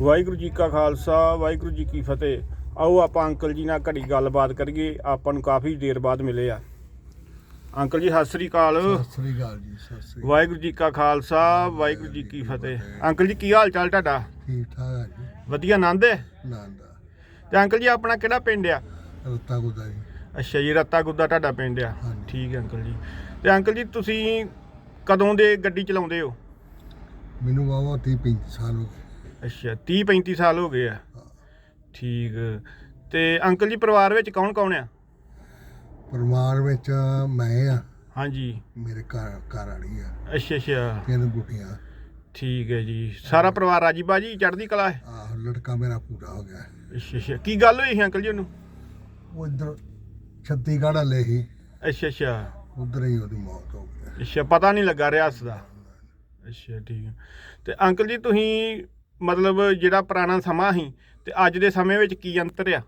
ਵਾਹਿਗੁਰੂ ਜੀ ਕਾ ਖਾਲਸਾ ਵਾਹਿਗੁਰੂ ਜੀ ਕੀ ਫਤਿਹ। ਆਓ ਆਪਾਂ ਅੰਕਲ ਜੀ ਨਾਲ ਘੜੀ ਗੱਲਬਾਤ ਕਰੀਏ ਆਪਾਂ ਨੂੰ ਕਾਫੀ ਦੇਰ ਬਾਅਦ ਮਿਲੇ ਆ। ਅੰਕਲ ਜੀ ਸਤਿ ਸ੍ਰੀ ਅਕਾਲ। ਸਤਿ ਸ੍ਰੀ ਅਕਾਲ ਜੀ ਸਤਿ ਸ੍ਰੀ ਅਕਾਲ। ਵਾਹਿਗੁਰੂ ਜੀ ਕਾ ਖਾਲਸਾ ਵਾਹਿਗੁਰੂ ਜੀ ਕੀ ਫਤਿਹ। ਅੰਕਲ ਜੀ ਕੀ ਹਾਲ ਚਾਲ ਤੁਹਾਡਾ? ਠੀਕ ਠਾਕ ਆ ਜੀ। ਵਧੀਆ ਆਨੰਦ ਹੈ? ਨੰਦਾ ਤੇ ਅੰਕਲ ਜੀ ਆਪਣਾ ਕਿਹੜਾ ਪਿੰਡ ਆ? ਰਤਾ ਗੁਦਾ ਜੀ। ਅੱਛਾ ਜੀ ਰੱਤਾ ਗੁੱਦਾ ਤੁਹਾਡਾ ਪਿੰਡ ਆ। ਹਾਂਜੀ। ਠੀਕ ਹੈ ਅੰਕਲ ਜੀ। ਤੇ ਅੰਕਲ ਜੀ ਤੁਸੀਂ ਕਦੋਂ ਦੇ ਗੱਡੀ ਚਲਾਉਂਦੇ ਹੋ? ਮੈਨੂੰ ਬਾਬਾ 30 35 ਸਾਲ ਹੋ ਗਏ। ਅੱਛਾ 30 35 ਸਾਲ ਹੋ ਗਏ ਆ। ਠੀਕ। ਤੇ ਅੰਕਲ ਜੀ ਪਰਿਵਾਰ ਵਿੱਚ ਕੌਣ ਕੌਣ ਆ? ਪਰਿਵਾਰ ਵਿੱਚ ਮੈਂ ਆ। ਹਾਂਜੀ। ਮੇਰੇ ਘਰ ਘਰ ਵਾਲੀ ਆ। ਅੱਛਾ ਅੱਛਾ। ਤਿੰਨ ਗੁੱਟੀਆਂ ਠੀਕ ਹੈ ਜੀ। ਸਾਰਾ ਪਰਿਵਾਰ ਰਾਜੀ ਬਾਜੀ ਚੜ੍ਹਦੀ ਕਲਾ ਹੈ? ਆ ਲੜਕਾ ਮੇਰਾ ਪੂਰਾ ਹੋ ਗਿਆ। ਅੱਛਾ ਅੱਛਾ। ਕੀ ਗੱਲ ਹੋਈ ਸੀ ਅੰਕਲ ਜੀ ਉਹਨੂੰ? ਉਹ ਇੱਧਰ ਛੱਤੀਗੜ੍ਹ ਵਾਲੇ ਹੀ ਅੱਛਾ ਅੱਛਾ। ਉਧਰ ਹੀ ਉਹਦੀ ਮੌਤ ਹੋ ਗਈ। ਅੱਛਾ ਪਤਾ ਨਹੀਂ ਲੱਗਾ ਰਿਆਸ ਦਾ। ਅੱਛਾ ਠੀਕ। ਹੈ ਤੇ ਅੰਕਲ ਜੀ ਤੁਸੀਂ ਮਤਲਬ ਜਿਹੜਾ ਪੁਰਾਣਾ ਸਮਾਂ ਸੀ ਤੇ ਅੱਜ ਦੇ ਸਮੇਂ ਵਿੱਚ ਕੀ ਅੰਤਰ ਆ?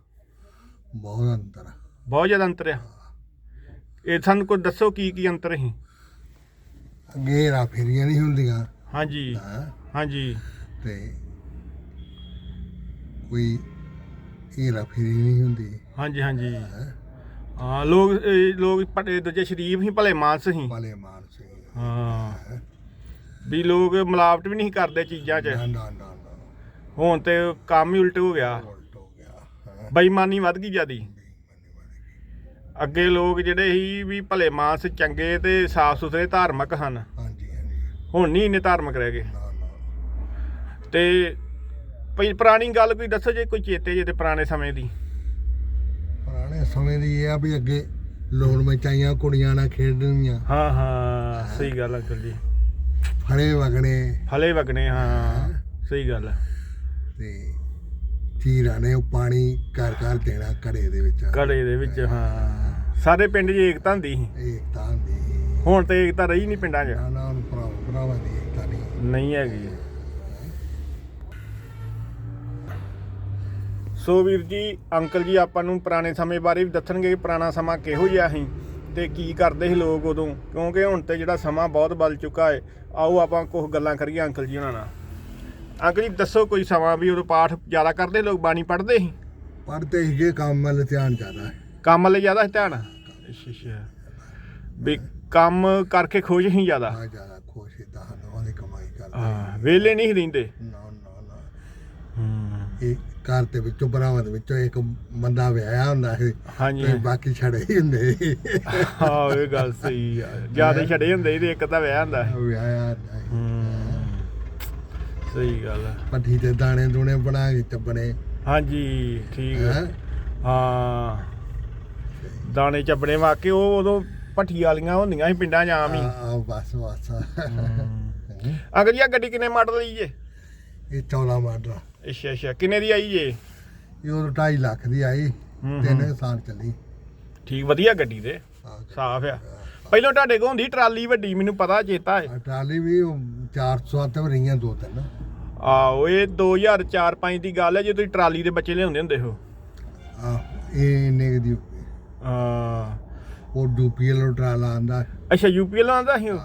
ਬਹੁਤ ਅੰਤਰ ਆ। ਬਹੁਤ ਜ਼ਿਆਦਾ ਅੰਤਰ ਆ। ਇਹ ਸਾਨੂੰ ਕੋਈ ਦੱਸੋ ਕੀ ਕੀ ਅੰਤਰ ਸੀ? ਅੱਗੇ ਰਾ ਫੇਰੀਆਂ ਨਹੀਂ ਹੁੰਦੀਆਂ। ਹਾਂਜੀ। ਹਾਂ? ਹਾਂਜੀ। ਤੇ ਕੋਈ ਹੀਰਾ ਫੇਰੀ ਨਹੀਂ ਹੁੰਦੀ। ਹਾਂਜੀ ਹਾਂਜੀ। ਹੈਂ। ਹਾਂ ਲੋਕ ਇਹ ਲੋਕ ਪੜੇ ਦੂਜੇ ਸ਼ਰੀਫ ਹੀ ਭਲੇ ਮਾਨਸ ਸੀ। ਭਲੇ ਮਾਨ ਸੀ। ਹਾਂ। ਵੀ ਲੋਕ ਮਿਲਾਵਟ ਵੀ ਨਹੀਂ ਕਰਦੇ ਚੀਜ਼ਾਂ 'ਚ। ਨਾ ਨਾ ਨਾ। ਹੁਣ ਤੇ ਕੰਮ ਹੀ ਉਲਟ ਹੋ ਗਿਆ। ਉਲਟ ਹੋ ਗਿਆ ਹਾਂ। ਬੇਈਮਾਨੀ ਵੱਧ ਗਈ ਜਿਆਦੀ। ਅੱਗੇ ਲੋਕ ਜਿਹੜੇ ਸੀ ਵੀ ਭਲੇ ਮਾਨਸ ਚੰਗੇ ਤੇ ਸਾਫ਼ ਸੁਥਰੇ ਧਾਰਮਿਕ ਹਨ। ਹਾਂਜੀ ਹਾਂਜੀ। ਹੁਣ ਨਹੀਂ ਇੰਨੇ ਧਾਰਮਿਕ ਰਹਿ ਗਏ। ਨਾ ਨਾ। ਤੇ ਭਈ ਪੁਰਾਣੀ ਗੱਲ ਕੋਈ ਦੱਸੋ ਜੇ ਕੋਈ ਚੇਤੇ ਜੇ ਤੇ ਪੁਰਾਣੇ ਸਮੇਂ ਦੀ। ਪੁਰਾਣੇ ਸਮੇਂ ਦੀ ਇਹ ਆ ਵੀ ਅੱਗੇ ਲੋੜ ਮਚਾਈਆਂ ਕੁੜੀਆਂ ਨਾਲ ਖੇਡਣੀਆਂ ਹਾਂ ਹਾਂ ਸਹੀ ਗੱਲ ਆ ਅੰਕਲ ਜੀ। ਫੜੇ ਵਗਣੇ। ਫਲੇ ਵਗਣੇ ਹਾਂ? ਸਹੀ ਗੱਲ ਆ। ਤੇ ਚੀਰਾਂ ਨੇ ਉਹ ਪਾਣੀ ਘਰ ਘਰ ਦੇਣਾ ਘੜੇ ਦੇ ਵਿੱਚ। ਘੜੇ ਦੇ ਵਿੱਚ ਹਾਂ। ਸਾਰੇ ਪਿੰਡ 'ਚ ਏਕਤਾ ਹੁੰਦੀ ਸੀ। ਏਕਤਾ ਹੁੰਦੀ ਸੀ। ਹੁਣ ਤੇ ਏਕਤਾ ਰਹੀ ਨਹੀਂ ਪਿੰਡਾਂ 'ਚ। ਨਾ ਨਾ ਭਰਾ ਭਰਾਵਾਂ ਦੀ ਏਕਤਾ ਨਹੀਂ। ਨਹੀਂ ਹੈਗੀ। ਸੋ ਵੀਰ ਜੀ ਅੰਕਲ ਜੀ ਆਪਾਂ ਨੂੰ ਪੁਰਾਣੇ ਸਮੇਂ ਬਾਰੇ ਵੀ ਦੱਸਣਗੇ ਕਿ ਪੁਰਾਣਾ ਸਮਾਂ ਕਿਹੋ ਜਿਹਾ ਸੀ ਤੇ ਕੀ ਕਰਦੇ ਸੀ ਲੋਕ ਉਦੋਂ। ਕਿਉਂਕਿ ਹੁਣ ਤੇ ਜਿਹੜਾ ਸਮਾਂ ਬਹੁਤ ਬਦਲ ਚੁੱਕਾ ਹੈ ਆਓ ਆਪਾਂ ਕੁਝ ਗੱਲਾਂ ਕਰੀਏ ਅੰਕਲ ਜੀ ਉਹਨਾਂ ਨਾਲ। ਅੰਕਲ ਜੀ ਦੱਸੋ ਕੋਈ ਸਮਾਂ ਵੀ ਉਦੋਂ ਪਾਠ ਜ਼ਿਆਦਾ ਕਰਦੇ ਲੋਕ ਬਾਣੀ ਪੜ੍ਹਦੇ ਸੀ? ਪੜਦੇ ਹੀਗੇ ਕੰਮ ਵੱਲ ਧਿਆਨ ਜ਼ਿਆਦਾ ਹੈ। ਕੰਮ ਲਈ ਜ਼ਿਆਦਾ ਸੀ ਧਿਆਨ? ਅੱਛਾ ਅੱਛਾ। ਵੀ ਕੰਮ ਕਰਕੇ ਖੁਸ਼ ਸੀ ਜ਼ਿਆਦਾ? ਆ ਜ਼ਿਆਦਾ ਖੁਸ਼ ਇਦਾਂ ਹਨ ਉਹਦੀ ਕਮਾਈ ਕਰਦੇ ਹਾਂ ਵਿਹਲੇ ਨਹੀਂ ਸੀ ਰਹਿੰਦੇ? ਨਾ ਨਾ ਨਾ। ਹੂੰ। ਇਹ ਘਰ ਦੇ ਵਿੱਚੋਂ ਭਰਾਵਾਂ ਦੇ ਵਿੱਚੋਂ ਇੱਕ ਬੰਦਾ ਵਿਆਹਿਆ ਹੁੰਦਾ ਸੀ ਹਾਂਜੀ। ਤੇ ਬਾਕੀ ਛੜੇ ਹੀ ਹੁੰਦੇ ਸੀ। ਹਾਂ ਇਹ ਗੱਲ ਸਹੀ ਆ। ਜ਼ਿਆਦਾ ਛੜੇ ਹੁੰਦੇ ਤੇ ਇੱਕ ਤਾਂ ਵਿਆਹ ਹੁੰਦਾ ਸੀ। ਵਿਆਹਿਆ ਹੁੰਦਾ ਸੀ। ਹੂੰ ਸਹੀ ਗੱਲ ਆ ਪੱਠੀ ਤੇ ਦਾਣੇ ਦੂਣੇ ਬਣਾ ਕੇ ਚੱਬਣੇ। ਹਾਂਜੀ ਠੀਕ ਹੈਂ? ਹਾਂ? ਦਾਣੇ ਚੱਬਣੇ ਵਾਕੇ ਉਹ ਉਦੋਂ ਭੱਠੀ ਵਾਲੀਆਂ ਹੁੰਦੀਆਂ ਸੀ ਪਿੰਡਾਂ 'ਚ ਆਮ ਹੀ। ਆ ਆ ਬਸ। ਬਸ ਅੰਕਲ ਜੀ ਗੱਡੀ ਕਿੰਨੇ ਮਾਡਲ ਦੀ ਜੇ? ਇਹ ਚੌਲਾ ਮਾਡਰਾ ਅੱਛਾ ਅੱਛਾ। ਕਿੰਨੇ ਦੀ ਆਈ ਜੇ? ਇਹ ਉਹ 2.5 ਲੱਖ ਦੀ ਆਈ। ਹੂੰ, ਤਿੰਨ ਹੂੰ। ਸਾਲ ਚੱਲੀ। ਠੀਕ ਵਧੀਆ ਗੱਡੀ ਦੇ ਸਾਫ਼ ਆ। ਪਹਿਲਾਂ ਤੁਹਾਡੇ ਕੋਲ ਹੁੰਦੀ ਟਰਾਲੀ ਵੱਡੀ ਮੈਨੂੰ ਪਤਾ ਚੇਤਾ ਹੈ। ਆ ਟਰਾਲੀ ਵੀ 400 ਤੇ ਰਹੀਆਂ ਦੋ ਤਿੰਨ। ਆਹੋ ਇਹ 2004-5 ਦੀ ਗੱਲ ਹੈ ਜੇ ਤੁਸੀਂ ਟਰਾਲੀ ਦੇ ਬੱਚੇ ਲਿਆਉਂਦੇ ਹੁੰਦੇ ਹੋ। ਆ ਇਹ ਇੰਨੇ ਕੁ ਦੀ। ਹਾਂ ਉਹ ਡੂਪੀਐਲ ਟਰਾਲਾ ਆਂਦਾ। ਅੱਛਾ ਯੂਪੀਐਲ ਆਂਦਾ ਸੀ ਉਹ?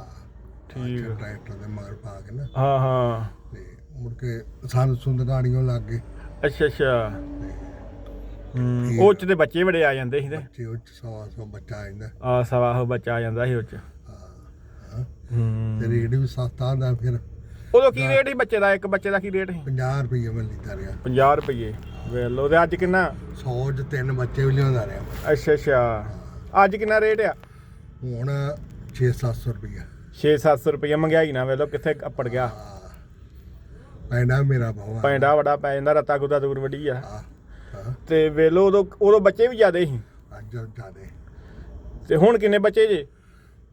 ਠੀਕ ਆ। ਟਰੈਕਟਰ ਦੇ ਮਗਰ ਪਾ ਕੇ ਨਾ। ਹਾਂ ਹਾਂ। ਤੇ ਮੁੜ ਕੇ ਸਾਨੂੰ ਸੁੰਦ ਗਾੜੀਆਂ ਲੱਗ ਗਏ। ਅੱਛਾ ਅੱਛਾ। ਹੂੰ। ਉਹ ਚ ਤੇ ਬੱਚੇ ਬੜੇ ਆ ਜਾਂਦੇ ਸੀ ਤੇ। ਬੱਚੇ ਉੱਚ ਸਵਾ ਸੌ ਬੱਚਾ ਆਇੰਦਾ ਆ ਸਵਾ ਉਹ ਬੱਚਾ ਆ ਜਾਂਦਾ ਸੀ ਉਹ ਚ ਹੂੰ। ਤੇ ਰੇਟ ਵੀ ਸਸਤਾ ਹੁੰਦਾ ਫਿਰ। ਉਦੋਂ ਕੀ ਰੇਟ ਸੀ ਬੱਚੇ ਦਾ? ਇੱਕ ਬੱਚੇ ਦਾ ਕੀ ਰੇਟ ਸੀ? 50 ਰੁਪਏ ਮੈਂ ਲਿੱਤਾ ਰਿਹਾ। 50 ਰੁਪਏ ਵੇਖ ਲਓ ਤੇ ਅੱਜ ਕਿੰਨਾ? 100 ਚ ਤਿੰਨ ਬੱਚੇ ਵੀ ਲਿਆਉਂਦਾ ਰਿਹਾ। ਅੱਛਾ ਅੱਛਾ। ਅੱਜ ਕਿੰਨਾ ਰੇਟ ਆ? ਹੁਣ 6-700 ਰੁਪਏ 6-700 ਰੁਪਏ ਮਹਿੰਗਾਈ ਨਾ ਵੇਖ ਲਓ ਕਿੱਥੇ ਅੱਪੜ ਗਿਆ। ਪੈਂਡਾ ਮੇਰਾ ਬਾਵਾ ਪੈਂਡਾ ਵੱਡਾ ਪੈ ਜਾਂਦਾ ਰਤਾ ਗੁੱਦਾ ਦੂਰ ਵੱਡੀ ਆ। ਤੇ ਵੇਖ ਲਓ ਉਦੋਂ ਉਦੋਂ ਬੱਚੇ ਵੀ ਜ਼ਿਆਦੇ ਸੀ। ਅੱਜ ਜਿਆਦੇ। ਤੇ ਹੁਣ ਕਿੰਨੇ ਬੱਚੇ ਜੇ?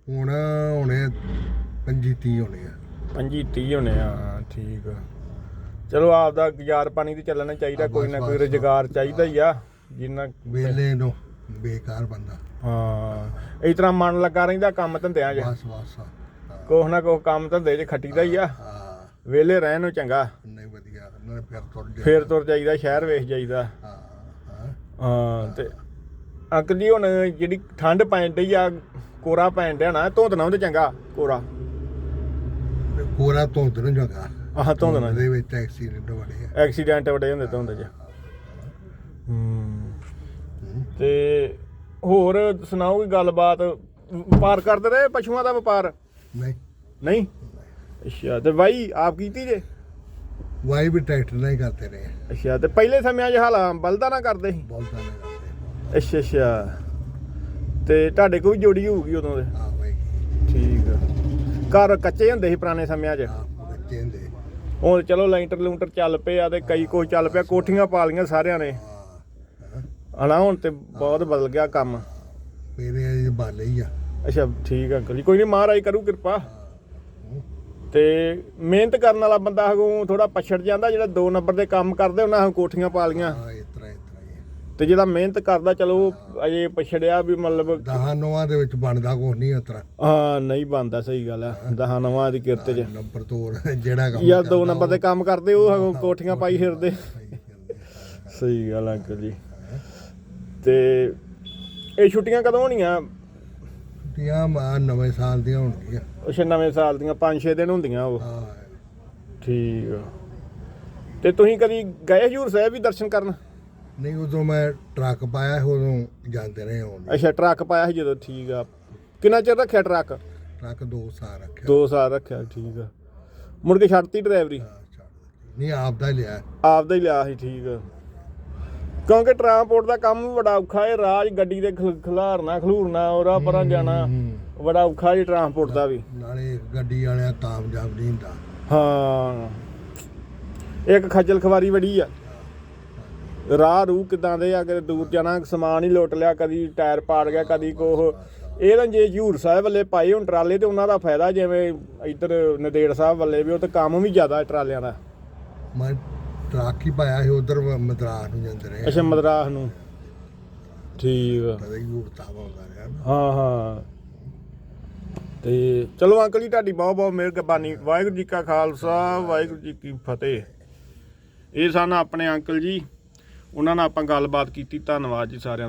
ਹੁਣ ਹੁਣੇ 25 ਹੋਣੇ ਆ। 25 30 ਹੋਣੇ ਆ ਠੀਕ ਆ। ਚਲੋ ਆਪ ਦਾ ਗੁਜ਼ਾਰ ਪਾਣੀ ਤੇ ਚੱਲਣਾ ਚਾਹੀਦਾ ਕੋਈ ਨਾ ਕੋਈ ਰੁਜ਼ਗਾਰ ਚਾਹੀਦਾ ਹੀ ਆ ਜਿੰਨਾ ਵੇਲੇ ਨੂੰ ਬੇਕਾਰ ਬੰਦਾ। ਹਾਂ ਇਸ ਤਰ੍ਹਾਂ ਮਨ ਲੱਗਾ ਰਹਿੰਦਾ ਕੰਮ ਧੰਦਿਆਂ 'ਚ। ਬਸ ਬਸ ਕੋਹ ਨਾ ਕੋਹ ਕੰਮ ਧੰਦੇ 'ਚ ਖੱਟੀਦਾ ਹੀ ਆ। ਹਾਂ। ਵਿਹਲੇ ਰਹਿਣ ਨੂੰ ਚੰਗਾ। ਨਹੀਂ ਵਧੀਆ ਨਾਲੇ ਫਿਰ ਤੁਰ ਜਾ ਫੇਰ ਤੁਰ ਜਾਈਦਾ ਸ਼ਹਿਰ ਵੇਖ ਜਾਈਦਾ। ਹਾਂ ਹਾਂ। ਹਾਂ ਤੇ ਅੰਕਲ ਜੀ ਹੁਣ ਜਿਹੜੀ ਠੰਡ ਪੈਣ ਡਈ ਆ ਕੋਰਾ ਪੈਣ ਡਿਆ ਨਾ ਧੁੰਦ ਨਾ ਉਹਦੇ ਚੰਗਾ ਕੋਰਾ। ਕੋਰਾ ਧੁੰਦ ਨੂੰ ਜਗਾ ਆਹ ਧੁੰਦ ਨਾਲ ਦੇ ਵਿੱਚ ਐਕਸੀਡੈਂਟ ਬੜੇ ਆ। ਐਕਸੀਡੈਂਟ ਬੜੇ ਹੁੰਦੇ ਧੁੰਦ 'ਚ। ਹੂੰ। ਤੇ ਹੋਰ ਸੁਣਾਓ ਕੋਈ ਗੱਲਬਾਤ? ਵਪਾਰ ਕਰਦੇ ਰਹੇ ਪਸ਼ੂਆਂ ਦਾ ਵਪਾਰ? ਨਹੀਂ। ਨਹੀਂ? ਅੱਛਾ ਤੇ ਬਾਈ ਆਪ ਕੀਤੀ ਜੇ? ਵਾਈ ਵੀ ਟਰੈਕਟਰ ਨਹੀਂ ਕਰਦੇ ਰਹੇ। ਅੱਛਾ ਤੇ ਪਹਿਲੇ ਸਮਿਆਂ 'ਚ ਹਾਲਾ ਬਲਦਾ ਨਾ ਕਰਦੇ ਸੀ? ਬਹੁਤ ਨਹੀਂ ਕਰਦੇ ਅੱਛਾ ਅੱਛਾ। ਤੇ ਤੁਹਾਡੇ ਵੀ ਜੋੜੀ ਹੋਊਗੀ ਉਦੋਂ ਦੇ? ਆ ਬਾਈ। ਠੀਕ ਆ। ਘਰ ਕੱਚੇ ਹੁੰਦੇ ਸੀ ਪੁਰਾਣੇ ਸਮਿਆਂ 'ਚ? ਆ ਬੱਚੇ ਹੁੰਦੇ ਹੁਣ ਚਲੋ ਲੈਂਟਰ ਲੂੰਟਰ ਚੱਲ ਪਏ ਆ ਤੇ ਕਈ ਕੁਛ ਚੱਲ ਪਿਆ ਕੋਠੀਆਂ ਪਾ ਲਈਆਂ ਸਾਰਿਆਂ ਨੇ। ਆ ਹਨਾ ਹੁਣ ਤੇ ਬਹੁਤ ਬਦਲ ਗਿਆ ਕੰਮ। ਮੇਰੇ ਇਹ ਬਾਲੇ ਹੀ ਆ। ਅੱਛਾ ਠੀਕ ਆ ਅੰਕਲ ਜੀ। ਕੋਈ ਨਹੀਂ ਮਹਾਰਾਜ ਕਰੂ ਕਿਰਪਾ। ਤੇ ਮਿਹਨਤ ਕਰਨ ਵਾਲਾ ਬੰਦਾ ਹਗੋਂ ਥੋੜਾ ਪਛੜ ਜਾਂਦਾ ਜਿਹੜਾ ਦੋ ਨੰਬਰ ਦੇ ਕੰਮ ਕਰਦੇ ਉਹਨਾਂ ਨੂੰ ਕੋਠੀਆਂ ਪਾ ਲੀਆਂ ਆ ਇਸ ਤਰ੍ਹਾਂ ਇਸ ਤਰ੍ਹਾਂ ਹੀ। ਤੇ ਜਿਹੜਾ ਮਿਹਨਤ ਕਰਦਾ ਚਲੋ ਅਜੇ ਪਛੜਿਆ ਵੀ ਮਤਲਬ ਦਹਾਂ ਨੋਆਂ ਦੇ ਵਿੱਚ ਬਣਦਾ ਕੁਛ ਨਹੀਂ ਉਸ ਤਰ੍ਹਾਂ। ਹਾਂ ਨਹੀਂ ਬੰਦਾ ਸਹੀ ਗੱਲ ਆ। ਦਹਾਂ ਨਵਾਂ ਦੀ ਕਿਰਤ 'ਚ। ਨੰਬਰ ਤੋੜ ਜਿਹੜਾ ਕੰਮ ਯਾਰ ਦੋ ਨੰਬਰ ਦੇ ਕੰਮ ਕਰਦੇ ਉਹ ਹਗੋਂ ਕੋਠੀਆਂ ਪਾਈ ਫਿਰਦੇ। ਸਹੀ ਗੱਲ ਆ ਅੰਕਲ ਜੀ। ਤੇ ਇਹ ਛੁੱਟੀਆਂ ਕਦੋਂ ਹੋਣੀਆਂ? ਛੁੱਟੀਆਂ ਮਾ ਨਵੇਂ ਸਾਲ ਦੀਆਂ ਹੋਣਗੀਆਂ। ਅੱਛਾ ਨਵੇਂ ਸਾਲ ਦੀਆਂ 5-6 ਦਿਨ ਹੁੰਦੀਆਂ ਉਹ। ਹਾਂ। ਠੀਕ ਆ। ਤੇ ਤੁਸੀਂ ਕਦੀ ਗਏ ਹਜੂਰ ਸਾਹਿਬ ਵੀ ਦਰਸ਼ਨ ਕਰਨ? ਨਹੀਂ ਉਦੋਂ ਮੈਂ ਟਰੱਕ ਪਾਇਆ ਸੀ, ਉਦੋਂ ਜਾਂਦੇ ਰਹੇ ਹੁਣ। ਅੱਛਾ ਟਰੱਕ ਪਾਇਆ ਸੀ ਜਦੋਂ ਠੀਕ ਆ। ਕਿੰਨਾ ਚਿਰ ਰੱਖਿਆ ਟਰੱਕ? ਟਰੱਕ ਦੋ ਸਾਲ ਰੱਖਿਆ। 2 ਸਾਲ ਰੱਖਿਆ ਠੀਕ ਆ। ਮੁੜ ਕੇ ਛੱਡਤੀ ਡਰਾਈਵਰੀ? ਹਾਂ, ਛੱਡ ਦਿੱਤੀ। ਨਹੀਂ ਆਪ ਦਾ ਹੀ ਲਿਆ। ਆਪਦਾ ਹੀ ਲਿਆ ਸੀ ਠੀਕ ਆ। ਕਿਉਂਕਿ ਟਰਾਂਸਪੋਰਟ ਦਾ ਕੰਮ ਵੀ ਬੜਾ ਔਖਾ ਹੈ ਰਾਜ ਗੱਡੀ ਦੇ ਖਿਲ- ਖਿਲਾਰਨਾ ਖਲੂਰਨਾ ਔਰਾ ਪਰਾਂ ਜਾਣਾ। ਬੜਾ ਔਖਾ ਜੀ ਟਰਾਂਸਪੋਰਟ ਦਾ ਵੀ। ਨਾਲੇ ਗੱਡੀ ਵਾਲਿਆਂ ਕਾਮਯਾਬ ਨਹੀਂ ਹੁੰਦਾ। ਹਾਂ। ਇੱਕ ਖੱਜਲ ਖਵਾਰੀ ਬੜੀ ਆ। ਰਾਹ ਰੂ ਕਿਦਾਂ ਦੇ ਆ ਦੂਰ ਜਾਣਾ ਸਮਾਨ ਹੀ ਲੁੱਟ ਲਿਆ ਕਦੀ ਟਾਇਰ ਪਾੜ ਗਿਆ ਕਦੀ ਕੋਹ ਇਹ ਤਾਂ ਜੇ ਹਜੂਰ ਸਾਹਿਬ ਵੱਲੇ ਪਾਏ ਹੁਣ ਟਰਾਲੇ ਤੇ ਉਹਨਾਂ ਦਾ ਫਾਇਦਾ ਜਿਵੇਂ ਇੱਧਰ ਨਦੇੜ ਸਾਹਿਬ ਵੱਲੇ ਵੀ ਉਹ ਤੇ ਕੰਮ ਵੀ ਜ਼ਿਆਦਾ ਟਰਾਲਿਆਂ ਦਾ। ਮੈਂ ਟਰੱਕ ਹੀ ਪਾਇਆ ਸੀ? ਉਧਰ ਮਦਰਾਸ ਨੂੰ ਜਾਂਦੇ ਰਹੇ। ਅੱਛਾ ਮਦਰਾਸ ਨੂੰ। ਠੀਕ ਆ। ਕਦੇ ਹੀ ਉੜਤਾ ਆਉਂਦਾ ਰਿਹਾ ਨਾ। ਹਾਂ ਹਾਂ। ਤੇ ਚਲੋ ਅੰਕਲ ਜੀ ਤੁਹਾਡੀ ਬਹੁਤ ਬਹੁਤ ਮਿਹਰਬਾਨੀ। ਵਾਹਿਗੁਰੂ ਜੀ ਕਾ ਖਾਲਸਾ ਵਾਹਿਗੁਰੂ ਜੀ ਕੀ ਫਤਿਹ। ਇਹ ਸਨ ਆਪਣੇ ਅੰਕਲ ਜੀ। ਉਹਨਾਂ ਨਾਲ ਆਪਾਂ ਗੱਲਬਾਤ ਕੀਤੀ। ਧੰਨਵਾਦ ਜੀ ਸਾਰਿਆਂ ਦਾ।